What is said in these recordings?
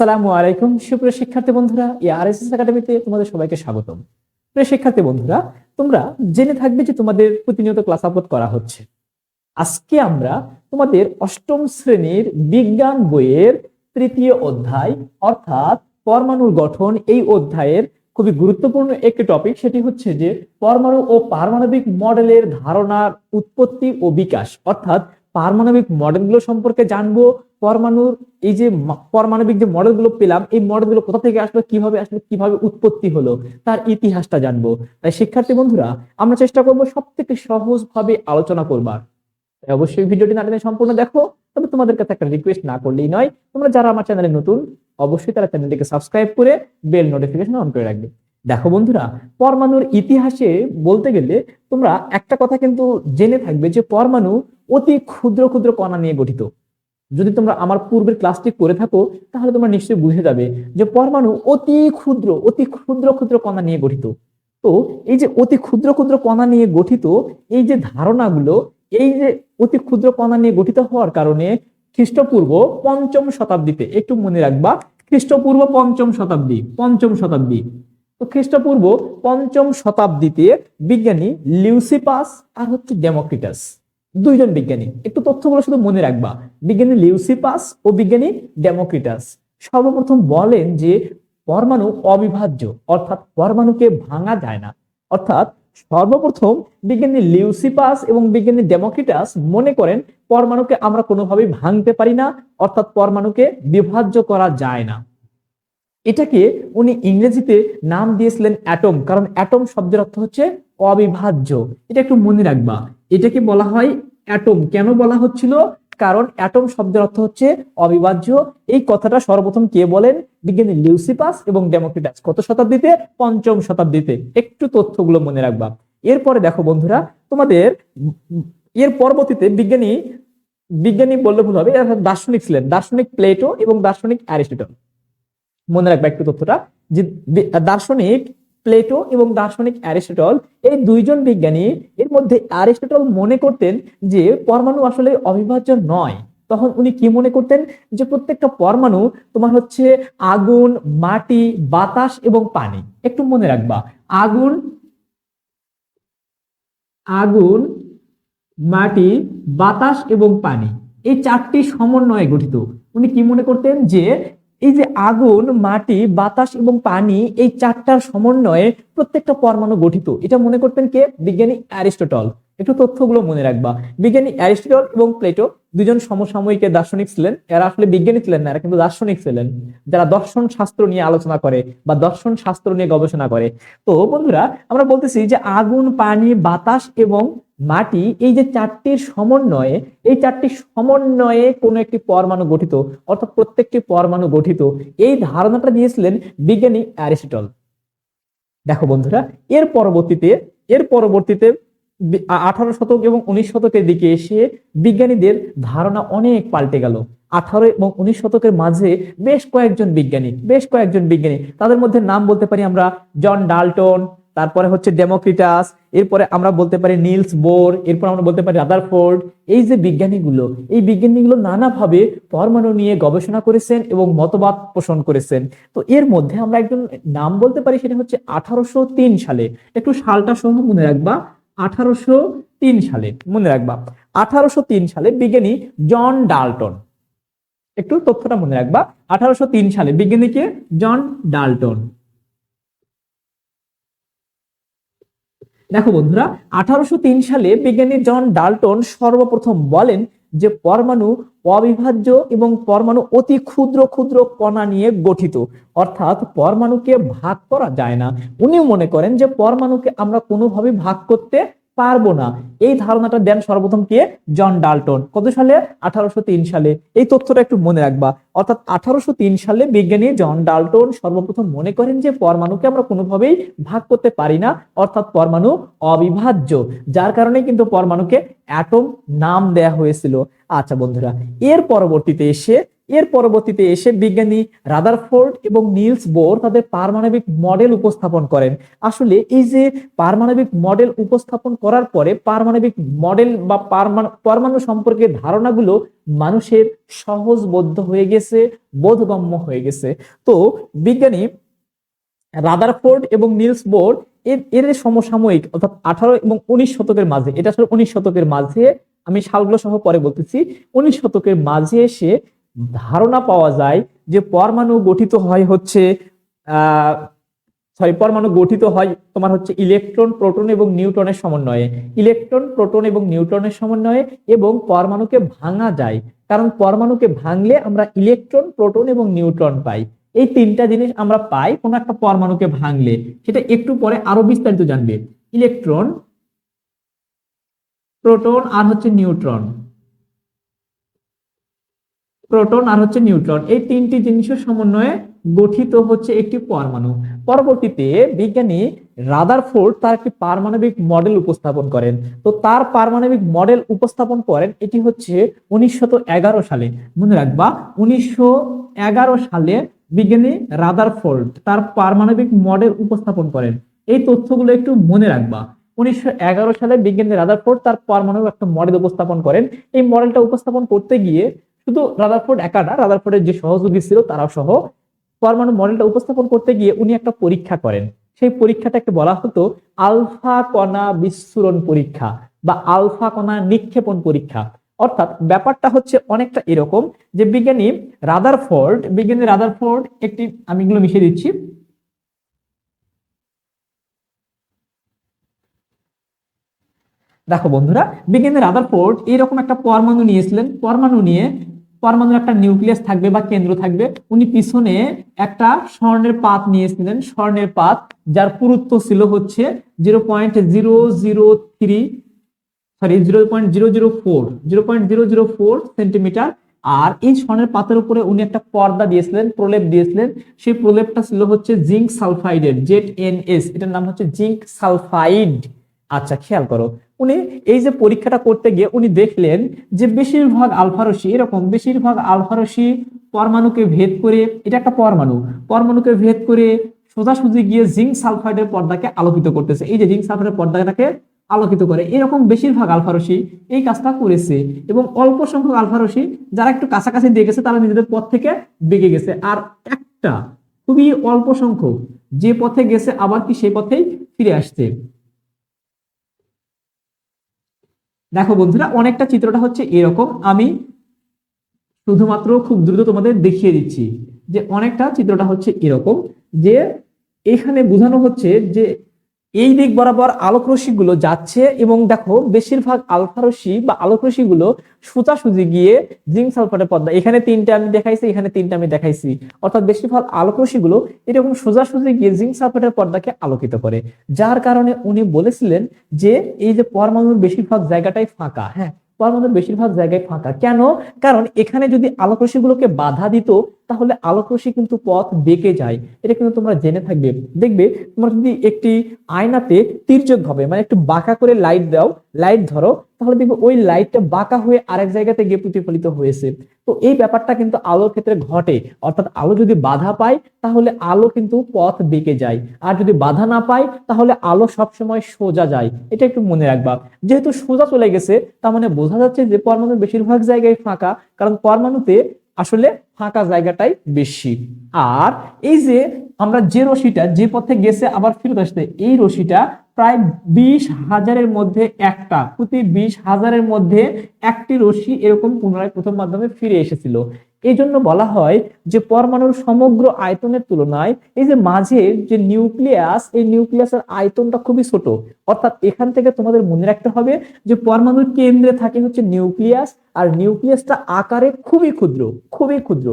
আসসালামু আলাইকুম। সুপ্রিয় শিক্ষার্থী বন্ধুরা আর এস একাডেমিতে তোমাদের সবাইকে স্বাগতম। প্রিয় শিক্ষার্থী বন্ধুরা, তোমরা জেনে থাকবে যে তোমাদের প্রতিনিয়ত ক্লাস আপলোড করা হচ্ছে। আজকে আমরা তোমাদের অষ্টম শ্রেণির বিজ্ঞান বইয়ের তৃতীয় অধ্যায়, অর্থাৎ পরমাণুর গঠন, এই অধ্যায়ের খুবই গুরুত্বপূর্ণ একটি টপিক সেটি হচ্ছে যে পরমাণু ও পারমাণবিক মডেলের ধারণার উৎপত্তি ও বিকাশ। অর্থাৎ পারমাণবিক মডেলগুলো সম্পর্কে জানব পরমাণুর এই যে পারমাণবিক যে মডেলগুলো পেলাম, এই মডেলগুলো কোথা থেকে আসলো, কীভাবে আসলো, কীভাবে উৎপত্তি হলো, তার ইতিহাসটা জানব। তাই শিক্ষার্থী বন্ধুরা, আমরা চেষ্টা করব সব থেকে সহজ ভাবে আলোচনা করবার। অবশ্যই ভিডিওটি না সম্পূর্ণ দেখো, তবে তোমাদের কাছে একটা রিকোয়েস্ট না করলেই নয়, তোমরা যারা আমার চ্যানেলে নতুন, অবশ্যই তারা চ্যানেলটিকে সাবস্ক্রাইব করে বেল নোটিফিকেশন অন করে রাখবে। দেখো বন্ধুরা, পরমাণুর ইতিহাসে বলতে গেলে তোমরা একটা কথা কিন্তু জেনে থাকবে যে পরমাণু অতি ক্ষুদ্র ক্ষুদ্র কণা নিয়ে গঠিত। যদি তোমরা আমার পূর্বের ক্লাসটি করে থাকো, তাহলে তোমরা নিশ্চয়ই বুঝে যাবে যে পরমাণু অতি ক্ষুদ্র অতি ক্ষুদ্র ক্ষুদ্র কণা নিয়ে গঠিত। তো এই যে অতি ক্ষুদ্র ক্ষুদ্র কণা নিয়ে গঠিত, এই যে ধারণাগুলো, এই যে অতি ক্ষুদ্র কণা নিয়ে গঠিত হওয়ার কারণে খ্রিস্টপূর্ব পঞ্চম শতাব্দীতে, একটু মনে রাখবা, খ্রিস্টপূর্ব পঞ্চম শতাব্দী পঞ্চম শতাব্দী। তো খ্রিস্টপূর্ব পঞ্চম শতাব্দীতে বিজ্ঞানী লিউসিপাস আর হচ্ছে ডেমোক্রিটাস। দুইজন বিজ্ঞানী। একটু তথ্যগুলো শুধু মনে রাখবা। বিজ্ঞানী লিউসিপাস ও বিজ্ঞানী ডেমোক্রিটাস। সর্বপ্রথম বলেন যে পরমাণু অবিভাজ্য, অর্থাৎ পরমাণুকে ভাঙা যায় না। অর্থাৎ সর্বপ্রথম বিজ্ঞানী লিউসিপাস এবং বিজ্ঞানী ডেমোক্রিটাস মনে করেন পরমাণুকে আমরা কোনোভাবেই ভাঙতে পারি না, অর্থাৎ পরমাণুকে বিভাজ্য করা যায় না। এটাকে উনি ইংরেজিতে নাম দিয়েছিলেন অ্যাটম, কারণ অ্যাটম শব্দের অর্থ হচ্ছে অবিভাজ্য। এটা একটু মনে রাখবা। এটাকে বলা হয় অ্যাটম কেন বলা হচ্ছিল? কারণ অ্যাটম শব্দের অর্থ হচ্ছে অবিভাজ্য। এই কথাটা সর্বপ্রথম কে বলেন? বিজ্ঞানী লিউসিপাস এবং ডেমোক্রিটাস। কত শতাব্দীতে? পঞ্চম শতাব্দীতে। একটু তথ্যগুলো মনে রাখবা। এরপরে দেখো বন্ধুরা, তোমাদের এর পরবর্তীতে বিজ্ঞানী বিজ্ঞানী বললে ভুল হবে দার্শনিক ছিলেন, দার্শনিক প্লেটো এবং দার্শনিক অ্যারিস্টটল। মনে রাখবা একটু তথ্যটা, যে দার্শনিক প্লেটো এবং দার্শনিক অ্যারিস্টটল, এই দুইজন বিজ্ঞানী এর মধ্যে অ্যারিস্টটল মনে করতেন যে পরমাণু আসলে অবিভাজ্য নয়। তখন উনি কি মনে করতেন? যে প্রত্যেকটা পরমাণু তোমার হচ্ছে আগুন, মাটি, বাতাস এবং পানি। একটু মনে রাখবা, আগুন আগুন, মাটি, বাতাস এবং পানি, এই চারটি সমন্বয়ে গঠিত। উনি কি মনে করতেন? যে এই যে আগুন, মাটি, বাতাস এবং পানি এই চারটার সমন্বয়ে প্রত্যেকটা পরমাণু গঠিত। এটা মনে করতেন কে? বিজ্ঞানী অ্যারিস্টটল। একটু তথ্যগুলো মনে রাখবা। বিজ্ঞানী অ্যারিস্টটল এবং প্লেটো দুজন সমসাময়িক দার্শনিক ছিলেন, এরা আসলে বিজ্ঞানী ছিলেন না, এরা কিন্তু দার্শনিক ছিলেন, যারা দর্শন শাস্ত্র নিয়ে আলোচনা করে বা দর্শন শাস্ত্র নিয়ে গবেষণা করে। তো বন্ধুরা, আমরা বলতেছি যে আগুন, পানি, বাতাস এবং মাটি, এই যে চারটির সমন্বয়ে, এই চারটি সমন্বয়ে কোনো একটি পরমাণু গঠিত, অর্থাৎ প্রত্যেকটি পরমাণু গঠিত, এই ধারণাটা দিয়েছিলেন বিজ্ঞানী অ্যারিস্টটল। দেখো বন্ধুরা, এর পরবর্তীতে এর পরবর্তীতে আঠারো শতক এবং উনিশ শতকের দিকে এসে বিজ্ঞানীদের ধারণা অনেক পাল্টে গেল। আঠারো এবং উনিশ শতকের মাঝে বেশ কয়েকজন বিজ্ঞানী, বেশ কয়েকজন বিজ্ঞানী, তাদের মধ্যে নাম বলতে পারি আমরা জন ডাল্টন, তারপরে হচ্ছে ডেমোক্রিটাস, এরপরে আমরা বলতে পারি নিলস বোর, এরপর আমরা বলতে পারি রাদারফোর্ড। এই যে বিজ্ঞানীগুলো, এই বিজ্ঞানীগুলো নানাভাবে পরমাণু নিয়ে গবেষণা করেছেন এবং মতবাদ পোষণ করেছেন। তো এর মধ্যে আমরা একজন নাম বলতে পারি সেটা হচ্ছে আঠারোশো তিন সালে। একটু সালটা সহ মনে রাখবা। আঠারোশো তিন সালে, মনে রাখবা, আঠারোশো তিন সালে বিজ্ঞানী জন ডালটন। একটু তথ্যটা মনে রাখবা, আঠারোশো তিন সালে বিজ্ঞানীকে জন ডাল্টন। দেখো বন্ধুরা, আঠারোশো তিন সালে বিজ্ঞানী জন ডাল্টন সর্বপ্রথম বলেন যে পরমাণু অবিভাজ্য এবং পরমাণু অতি ক্ষুদ্র ক্ষুদ্র কণা নিয়ে গঠিত। অর্থাৎ পরমাণুকে ভাগ করা যায় না। উনি মনে করেন যে পরমাণুকে আমরা কোনোভাবে ভাগ করতে পারব না। এই ধারণাটা দেন সর্বপ্রথম কে? John Dalton. কত সালে? আঠারোশো তিন সালে। এই তথ্যটা একটু মনে রাখবা। অর্থাৎ আঠারোশো তিন সালে বিজ্ঞানী জন ডাল্টন সর্বপ্রথম মনে করেন যে পরমাণুকে আমরা কোনোভাবেই ভাগ করতে পারি না। অর্থাৎ পরমাণু অবিভাজ্য। যার কারণে কিন্তু পরমাণুকে অ্যাটম নাম দেয়া হয়েছিল। আচ্ছা বন্ধুরা, এর পরবর্তীতে এসে এর পরবর্তীতে এসে বিজ্ঞানী রাদারফোর্ড এবং নিলস বোর তাদের পারমাণবিক মডেল উপস্থাপন করেন। আসলে এই যে পারমাণবিক মডেল উপস্থাপন করার পরে পারমাণবিক মডেল বা পারমাণু সম্পর্কে ধারণাগুলো মানুষের সহজবোধ্য হয়ে গেছে, বোধগম্য হয়ে গেছে। তো বিজ্ঞানী রাদারফোর্ড এবং নিলস বোর এর এর সমসাময়িক অর্থাৎ আঠারো এবং উনিশ শতকের মাঝে, এটা আসলে উনিশ শতকের মাঝে, আমি সালগুলো সহ পরে বলতেছি, উনিশ শতকের মাঝে এসে ধারণা পাওয়া যায় যে পরমাণু গঠিত হয় হচ্ছে সরি পরমাণু গঠিত হয় তোমার হচ্ছে ইলেকট্রন, প্রোটন এবং নিউট্রনের সমন্বয়ে। ইলেকট্রন, প্রোটন এবং নিউট্রনের সমন্বয়ে এবং পরমাণুকে ভাঙা যায়। কারণ পরমাণুকে ভাঙলে আমরা ইলেকট্রন, প্রোটন এবং নিউট্রন পাই। এই তিনটা জিনিস আমরা পাই কোনো একটা পরমাণুকে ভাঙলে। সেটা একটু পরে আরও বিস্তারিত জানবে। ইলেকট্রন, প্রোটন আর হচ্ছে নিউট্রন। প্রোটন আর হচ্ছে নিউট্রন, এই তিনটি জিনিসের সমন্বয়ে গঠিত হচ্ছে একটি পরমাণু। পরবর্তীতে বিজ্ঞানী রাদারফোর্ড তার একটি পারমাণবিক মডেল উপস্থাপন করেন। তো তার পারমাণবিক মডেল উপস্থাপন করেন, এটি হচ্ছে উনিশশো সালে। মনে রাখবা, উনিশশো এগারো সালে বিজ্ঞানী রাদার রাদারফোর্ড তার পারমাণবিক মডেল উপস্থাপন করেন। এই তথ্যগুলো একটু মনে রাখবা। উনিশশো এগারো সালে বিজ্ঞানী রাদারফোর্ড তার পারমাণবিক একটা মডেল উপস্থাপন করেন। এই মডেলটা উপস্থাপন করতে গিয়ে শুধু রাদারফোর্ড একা না রাদারফোর্ডের যে সহযোগী ছিল তারাও সহ পরমাণু মডেলটা উপস্থাপন করতে গিয়ে উনি একটা পরীক্ষা করেন। সেই পরীক্ষাটাকে বলা হতো আলফা কণা বিস্ফোরণ পরীক্ষা বা আলফা কণা নিক্ষেপণ পরীক্ষা। অর্থাৎ ব্যাপারটা হচ্ছে অনেকটা এরকম যে বিজ্ঞানী রাদারফোর্ড বিজ্ঞানী রাদারফোর্ড একটি, আমি এগুলো মিশিয়ে দিচ্ছি। দেখো বন্ধুরা, বিজ্ঞানী রাদারফোর্ড এরকম একটা পরমাণু নিয়েছিলেন। পরমাণু নিয়ে পরমাণুর একটা নিউক্লিয়াস থাকবে বা কেন্দ্র থাকবে, উনি পিছনে একটা স্বর্ণের পাত নিয়েছিলেন স্বর্ণের পাত, যার পুরুত্ব ছিল হচ্ছে zero point zero zero three sorry zero point zero zero four zero point zero zero four centimetre আর এই স্বর্ণের পাতের উপরে উনি একটা পর্দা দিয়েছিলেন, প্রলেপ দিয়েছিলেন। সেই প্রলেপটা ছিল হচ্ছে জিঙ্ক সালফাইডের, জেড এন এস, এটার নাম হচ্ছে জিঙ্ক সালফাইড। আচ্ছা খেয়াল করো উনি এই যে পরীক্ষাটা করতে গিয়ে উনি দেখলেন যে বেশিরভাগ আলফারসি এরকম বেশিরভাগ আলফারসি পরমাণুকে ভেদ করে, এটা একটা পরমাণু, পরমাণুকে ভেদ করে সোজাসুজি গিয়ে জিঙ্ক সালফাইডের পর্দাকে আলোকিত করতেছে। এই যে জিঙ্ক সালফাইডের পর্দাটাকে আলোকিত করে, এরকম বেশিরভাগ আলফারসি এই কাজটা করেছে এবং অল্প সংখ্যক আলফারসি যারা একটু কাছাকাছি দিয়ে গেছে, তারা নিজেদের পথ থেকে বেগে গেছে। আর একটা খুবই অল্প সংখ্যক যে পথে গেছে, আবার কি সেই পথেই ফিরে আসছে। দেখো বন্ধুরা, অনেকটা চিত্রটা হচ্ছে এরকম। আমি শুধুমাত্র খুব দ্রুত তোমাদের দেখিয়ে দিচ্ছি যে অনেকটা চিত্রটা হচ্ছে এরকম যে এখানে বোঝানো হচ্ছে যে এই দিক বরাবর আলোক রশ্মিগুলো যাচ্ছে এবং দেখো বেশিরভাগ আলফা রশ্মি বা আলোক রশ্মিগুলো সোজাসুজি গিয়ে জিঙ্ক সালফারের পর্দা এখানে তিনটা আমি দেখাইছি, এখানে তিনটা আমি দেখাইছি। অর্থাৎ বেশিরভাগ আলোক রশ্মিগুলো এরকম সোজাসুজি গিয়ে জিঙ্ক সালফারের পর্দাকে আলোকিত করে। যার কারণে উনি বলেছিলেন যে এই যে পরমাণুর বেশিরভাগ জায়গাটাই ফাঁকা হ্যাঁ পরমাণুর বেশিরভাগ জায়গায় ফাঁকা। কেন? কারণ এখানে যদি আলোক রশ্মিগুলোকে বাধা দিত তাহলে আলোক রশ্মি কিন্তু পথ বেঁকে যায়। এটা কিন্তু তোমরা জেনে থাকবে। দেখবে, তোমরা যদি একটি আয়নাতে তির্যক ভাবে মানে একটু বাঁকা করে লাইট দাও লাইট ধরো, তাহলে দেখবে ওই লাইটটা বাঁকা হয়ে আরেক জায়গাতে গিয়ে প্রতিফলিত হয়েছে। তো এই ব্যাপারটা কিন্তু আলোর ক্ষেত্রে ঘটে। অর্থাৎ আলো যদি বাধা পায়, তাহলে আলো কিন্তু পথ বেঁকে যায়। আর যদি বাধা না পায়, তাহলে আলো সবসময় সোজা যায়। এটা একটু মনে রাখবা। যেহেতু সোজা চলে গেছে, তার মানে বোঝা যাচ্ছে যে পরমাণু বেশিরভাগ জায়গায় ফাঁকা। কারণ পরমাণুতে আসলে ফাঁকা জায়গাটাই বেশি। আর এই যে আমরা যে রশিটা যে পথে গেছে আবার ফেরত আসতে, এই রশিটা প্রায় বিশ হাজারের মধ্যে একটা, প্রতি বিশ হাজারের মধ্যে একটি রশি এরকম পুনরায় প্রথম মাধ্যমে ফিরে এসেছিল। এই জন্য বলা হয় যে পরমাণুর সমগ্র আয়তনের তুলনায় এই যে মাঝে যে নিউক্লিয়াস, এই নিউক্লিয়াসের আয়তনটা খুবই ছোট। অর্থাৎ এখান থেকে তোমাদের মনে রাখতে হবে যে পরমাণুর কেন্দ্রে থাকে হচ্ছে নিউক্লিয়াস, আর নিউক্লিয়াসটা আকারে খুবই ক্ষুদ্র খুবই ক্ষুদ্র।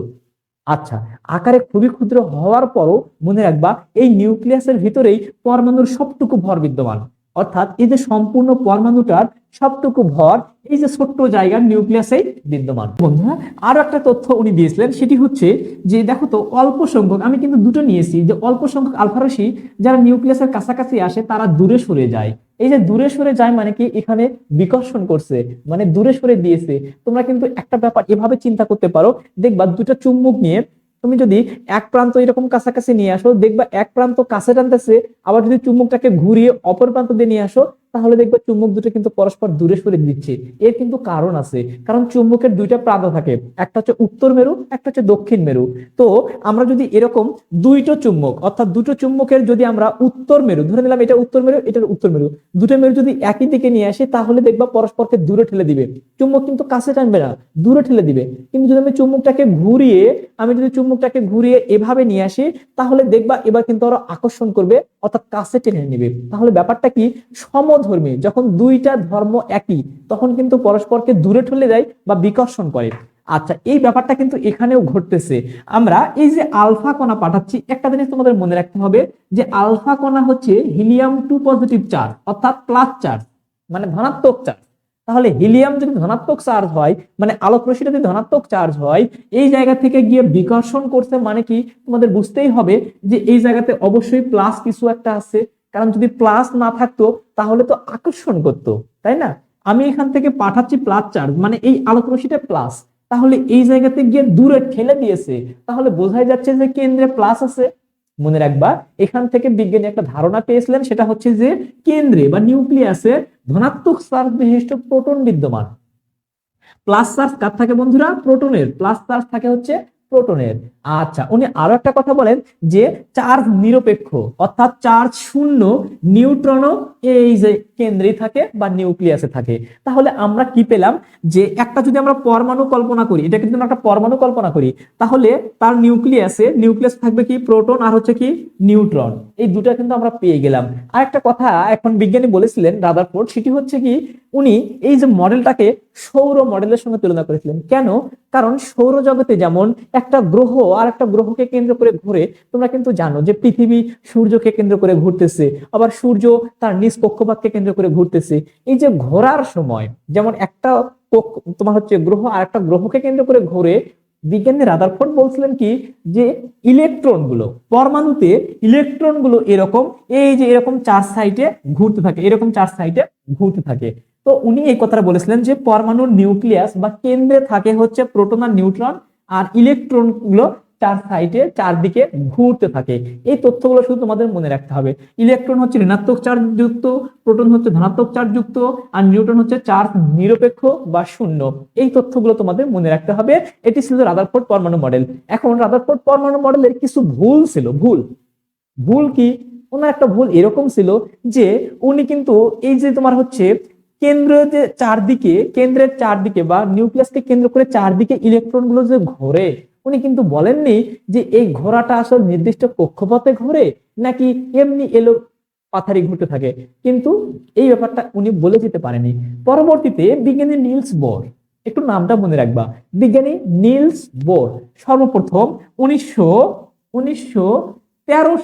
আচ্ছা আকারে খুবই ক্ষুদ্র হওয়ার পরও মনে রাখবা, এই নিউক্লিয়াসের ভিতরেই পরমাণুর সবটুকু ভর বিদ্যমান। অর্থাৎ এই যে সম্পূর্ণ পরমাণুটার সবটুকু ভর, এই যে ছোট্ট জায়গার নিউক্লিয়াসেই বিদ্যমান। বন্ধুরা, আরও একটা তথ্য উনি দিয়েছিলেন, সেটি হচ্ছে যে দেখো তো, অল্প সংখ্যক, আমি কিন্তু দুটো নিয়েছি, যে অল্প সংখ্যক আলফারসি যারা নিউক্লিয়াসের কাছাকাছি আসে, তারা দূরে সরে যায়। এই যে দূরে সরে যায় মানে কি? এখানে বিকর্ষণ করছে মানে দূরে সরে দিয়েছে। তোমরা কিন্তু একটা ব্যাপার এভাবে চিন্তা করতে পারো, দেখবা দুটো চুম্বক নিয়ে তুমি যদি এক প্রান্ত এরকম কাছাকাছি নিয়ে আসো, দেখবা এক প্রান্ত কাছে টানতেছে, আবার যদি চুম্বকটাকে ঘুরিয়ে অপর প্রান্ত দিয়ে নিয়ে আসো তাহলে দেখবা চুম্বক দুটো কিন্তু পরস্পর দূরে সরে দিচ্ছে। এর কিন্তু কারণ আছে। কারণ চুম্বকের দুইটা প্রান্ত থাকে। একটা হচ্ছে উত্তর মেরু, একটা হচ্ছে দক্ষিণ মেরু। তো আমরা যদি এরকম দুইটো চুম্বক, অর্থাৎ দুটো চুম্বকের যদি আমরা উত্তর মেরু, ধরে নিলাম এটা উত্তর মেরু, এটা উত্তর মেরু। দুটো মেরু যদি একই দিকে নিয়ে আসি, তাহলে দেখবা পরস্পরকে দূরে ঠেলে দিবে। চুম্বক কিন্তু কাছে টানবে না, দূরে ঠেলে দিবে। কিন্তু যদি আমি চুম্বকটাকে ঘুরিয়ে, আমি যদি চুম্বকটাকে ঘুরিয়ে এভাবে নিয়ে আসি, তাহলে দেখবা এবার কিন্তু আরও আকর্ষণ করবে, অর্থাৎ কাছে টেনে নেবে। তাহলে ব্যাপারটা কি? সমধর্মী যখন দুইটা ধর্ম একই, তখন কিন্তু পরস্পরকে দূরে ঠেলে দেয় বা বিকর্ষণ করে। আচ্ছা এই ব্যাপারটা কিন্তু এখানেও ঘটতেছে। আমরা এই যে আলফা কণা পাঠাচ্ছি, একটা জিনিস তোমাদের মনে রাখতে হবে যে আলফা কণা হচ্ছে হিলিয়াম টু পজিটিভ চার্জ, অর্থাৎ প্লাস চার্জ মানে ধনাত্মক চার্জ। তাহলে হিলিয়াম যদি ধনাত্মক চার্জ হয় মানে আলোক রশ্মিটা যদি ধনাত্মক চার্জ হয়, এই জায়গা থেকে গিয়ে বিকর্ষণ করছে মানে কি? তোমাদের বুঝতেই হবে যে এই জায়গাতে অবশ্যই প্লাস কিছু একটা আছে। কারণ যদি প্লাস না থাকতো, তাহলে তো আকর্ষণ করতো, তাই না? আমি এখান থেকে পাঠাচ্ছি প্লাস চার্জ মানে এই আলোক রশ্মিটা প্লাস তাহলে এই জায়গাতে গিয়ে দূরে ঠেলে দিয়েছে। তাহলে বোঝাই যাচ্ছে যে কেন্দ্রে প্লাস আছে। মনে রাখবা, এখান থেকে বিজ্ঞানী একটা ধারণা পেয়েছিলেন, সেটা হচ্ছে যে কেন্দ্রে বা নিউক্লিয়াসে ধনাত্মক চার্জ বিশিষ্ট প্রোটন বিদ্যমান। প্লাস চার্জ কার থাকে বন্ধুরা? প্রোটনের। প্লাস চার্জ থাকে হচ্ছে প্রোটনের। আচ্ছা উনি আরও একটা কথা বলেন যে চার্জ নিরপেক্ষ, অর্থাৎ চার্জ শূন্য নিউট্রনও এই যে কেন্দ্রে থাকে বা নিউক্লিয়াসে থাকে। তাহলে আমরা কি পেলাম? যে একটা যদি আমরা পরমাণু কল্পনা করি এটা কিন্তু একটা পরমাণু কল্পনা করি, তাহলে তার নিউক্লিয়াসে, নিউক্লিয়াস থাকবে কি? প্রোটন আর হচ্ছে কি? নিউট্রন। এই দুটো কিন্তু আমরা পেয়ে গেলাম। আর একটা কথা এখন বিজ্ঞানী বলেছিলেন রাদারফোর্ড, সেটি হচ্ছে কি? উনি এই যে মডেলটাকে সৌর মডেলের সঙ্গে তুলনা করেছিলেন। কেন? কারণ সৌরজগতে যেমন একটা গ্রহ আর একটা গ্রহকে কেন্দ্র করে ঘুরে, তোমরা কিন্তু জানো যে পৃথিবী সূর্যকে কেন্দ্র করে ঘুরতেছে, আবার সূর্য তার নিজ কক্ষপথকে কেন্দ্র করে ঘুরতেছে। এই যে ঘোরার সময়, যেমন একটা তোমার হচ্ছে গ্রহ আর একটা গ্রহকে কেন্দ্র করে ঘুরে, বিজ্ঞানী রাদারফোর্ড বলছিলেন কি যে ইলেকট্রনগুলো পরমাণুতে ইলেকট্রনগুলো এরকম, এই যে এরকম চার সাইডে ঘুরতে থাকে, এরকম চার সাইডে ঘুরতে থাকে। তো উনি এই কথাটা বলেছিলেন যে পরমাণুর নিউক্লিয়াস বা কেন্দ্রে থাকে হচ্ছে প্রোটন আর নিউট্রন, আর ইলেকট্রনগুলো চার সাইডে চারদিকে ঘুরতে থাকে। এই তথ্যগুলো শুধু তোমাদের মনে রাখতে হবে। ইলেকট্রন হচ্ছে ঋণাত্মক চার্জ যুক্ত, প্রোটন হচ্ছে ধনাত্মক চার্জ যুক্ত, আর নিউট্রন হচ্ছে চার্জ নিরপেক্ষ বা শূন্য। এই তথ্যগুলো তোমাদের মনে রাখতে হবে। এটি ছিল রাদারফোর্ড পরমাণু মডেল। এখন রাদারফোর্ড পরমাণু মডেলের কিছু ভুল ছিল। ভুল। ভুল কি? ওনার একটা ভুল এরকম ছিল যে উনি কিন্তু এই যে তোমার হচ্ছে কেন্দ্র যে চারদিকে, কেন্দ্রের চারদিকে বা নিউক্লিয়াসকে কেন্দ্র করে চারদিকে ইলেকট্রনগুলো যে ঘোরে উনি কিন্তু বলেননি যে এই ঘোরাটা আসলে নির্দিষ্ট কক্ষপথে ঘোরে নাকি এমনি এলো পাথারি ঘুরতে থাকে। কিন্তু এই ব্যাপারটা উনি বলে যেতে পারেনি পরবর্তীতে বিজ্ঞানী নিলস বোর, একটু নামটা মনে রাখবা। বিজ্ঞানী নিলস বোর সর্বপ্রথম উনিশশো উনিশশো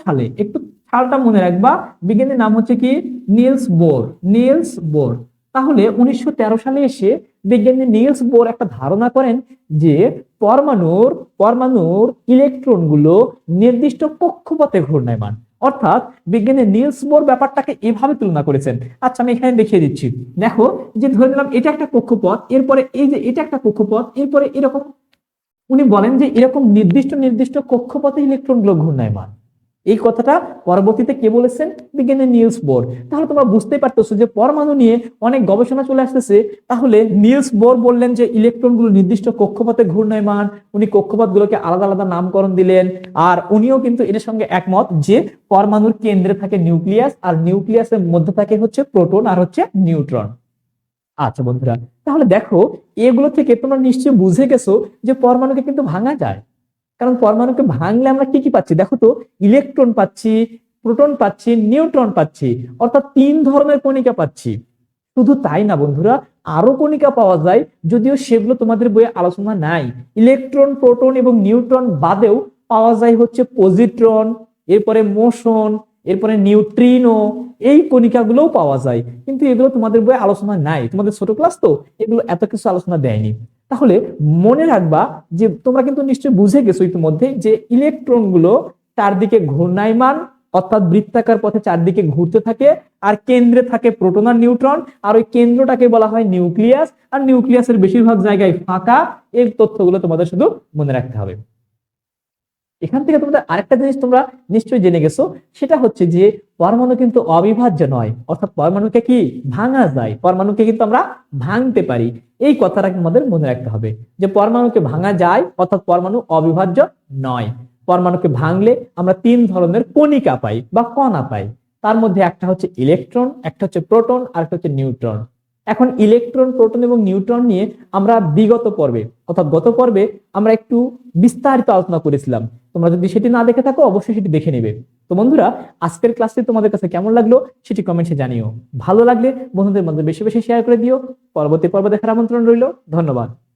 সালে, একটু সালটা মনে রাখবা। বিজ্ঞানীর নাম হচ্ছে কি? Niels Bohr Niels Bohr. তাহলে উনিশশো তেরো সালে এসে বিজ্ঞানী নিলস বোর একটা ধারণা করেন যে পরমাণুর পরমাণুর ইলেকট্রনগুলো নির্দিষ্ট কক্ষপথে ঘূর্ণায়মান। অর্থাৎ বিজ্ঞানী নিলস বোর ব্যাপারটাকে এভাবে তুলনা করেছেন। আচ্ছা আমি এখানে দেখিয়ে দিচ্ছি। দেখো যে ধরে নিলাম, এটা একটা কক্ষপথ, এরপরে এই যে এটা একটা কক্ষপথ, এরপরে এরকম। উনি বলেন যে এরকম নির্দিষ্ট নির্দিষ্ট কক্ষপথে ইলেকট্রনগুলো ঘূর্ণায়মান। এই কথাটা পরবর্তীতে কে বলেছেন? বিজ্ঞানী নিলস বোর। তাহলে তোমরা বুঝতেই পারতেছো যে পরমাণু নিয়ে অনেক গবেষণা চলে আসতেছে। তাহলে নিলস বোর বললেন যে ইলেকট্রনগুলো নির্দিষ্ট কক্ষপথে ঘূর্ণায়মান, উনি কক্ষপথ গুলোকে আলাদা আলাদা নামকরণ দিলেন আর উনিও কিন্তু এর সঙ্গে একমত যে পরমাণুর কেন্দ্রে থাকে নিউক্লিয়াস আর নিউক্লিয়াসের মধ্যে থাকে হচ্ছে প্রোটন আর হচ্ছে নিউট্রন। আচ্ছা বন্ধুরা, তাহলে দেখো, এগুলো থেকে তোমরা নিশ্চয়ই বুঝে গেছো যে পরমাণুকে কিন্তু ভাঙা যায়। কারণ পরমাণুকে ভাঙলে আমরা কি কি পাচ্ছি? দেখো তো ইলেকট্রন পাচ্ছি প্রোটন পাচ্ছি নিউট্রন পাচ্ছি, অর্থাৎ তিন ধরনের কণিকা পাচ্ছি। শুধু তাই না বন্ধুরা, আরও কণিকা পাওয়া যায়, যদিও সেগুলো তোমাদের বইয়ে আলোচনা নাই। ইলেকট্রন প্রোটন এবং নিউট্রন বাদেও পাওয়া যায় হচ্ছে পজিট্রন এরপরে মোশন এরপরে নিউট্রিনো এই কণিকাগুলোও পাওয়া যায়। কিন্তু এগুলো তোমাদের বইয়ে আলোচনা নাই। তোমাদের ছোট ক্লাস তো, এগুলো এত কিছু আলোচনা দেয়নি। তাহলে মনে রাখবা যে তোমরা কিন্তু নিশ্চয়ই বুঝে গেছো ইতিমধ্যে যে ইলেকট্রনগুলো চারদিকে ঘূর্ণায়মান, অর্থাৎ বৃত্তাকার পথে চারদিকে ঘুরতে থাকে, আর কেন্দ্রে থাকে প্রোটন আর নিউট্রন, আর ওই কেন্দ্রটাকে বলা হয় নিউক্লিয়াস, আর নিউক্লিয়াসের বেশিরভাগ জায়গায় ফাঁকা এই তথ্যগুলো তোমাদের শুধু মনে রাখতে হবে। এখান থেকে তোমাদের আরেকটা জিনিস তোমরা নিশ্চয়ই জেনে গেছো, সেটা হচ্ছে যে পরমাণু কিন্তু অবিভাজ্য নয়। অর্থাৎ পরমাণুকে কি? ভাঙা যায়। পরমাণুকে কিন্তু আমরা ভাঙতে পারি। এই কথাটা আমাদের মনে রাখতে হবে যে পরমাণুকে ভাঙা যায়, অর্থাৎ পরমাণু অবিভাজ্য নয়। পরমাণুকে ভাঙলে আমরা তিন ধরনের কণিকা পাই বা কণা পাই। তার মধ্যে একটা হচ্ছে ইলেকট্রন, একটা হচ্ছে প্রোটন, আর একটা হচ্ছে নিউট্রন। এখন ইলেকট্রন, প্রোটন এবং নিউট্রন নিয়ে আমরা বিগত পর্বে, অর্থাৎ গত পর্বে আমরা একটু বিস্তারিত আলোচনা করেছিলাম। তোমরা যদি সেটি না দেখে থাকো, অবশ্যই সেটি দেখে নেবে। তো বন্ধুরা, আজকের ক্লাসটি তোমাদের কাছে কেমন লাগল সেটি কমেন্টে জানিও। ভালো লাগলে বন্ধুদের মধ্যে বেশি বেশি শেয়ার করে দিও। পরবর্তী পর্ব দেখার আমন্ত্রণ রইল। ধন্যবাদ।